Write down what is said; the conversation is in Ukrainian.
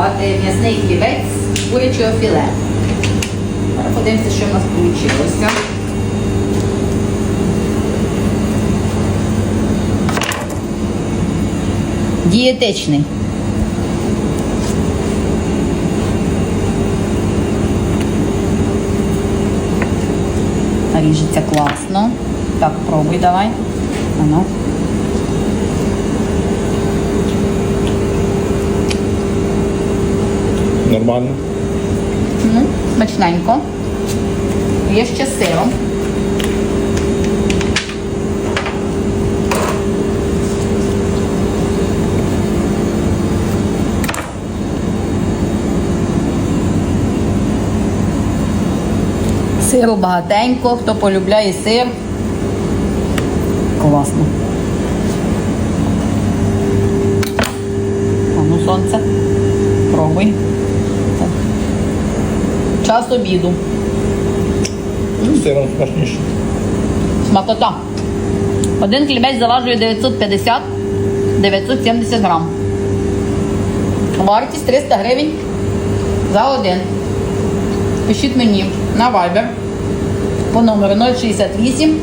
приготувати м'ясний хлібець з курячого філе. Зараз подивимося, що в нас вийшло. Дієтичний. Ріжеться класно. Так, пробуй давай. Ано. Нормально. Ну, смачненько. Є ще сиром. Сиру багатенько, хто полюбляє сир. Класно. А ну сонце. Пробуй. Час обіду. З сиром смачніше. Смакота. Один хлібець заважує 950-970 грам. Вартість 300 гривень за один. Пишіть мені на Viber по номеру 068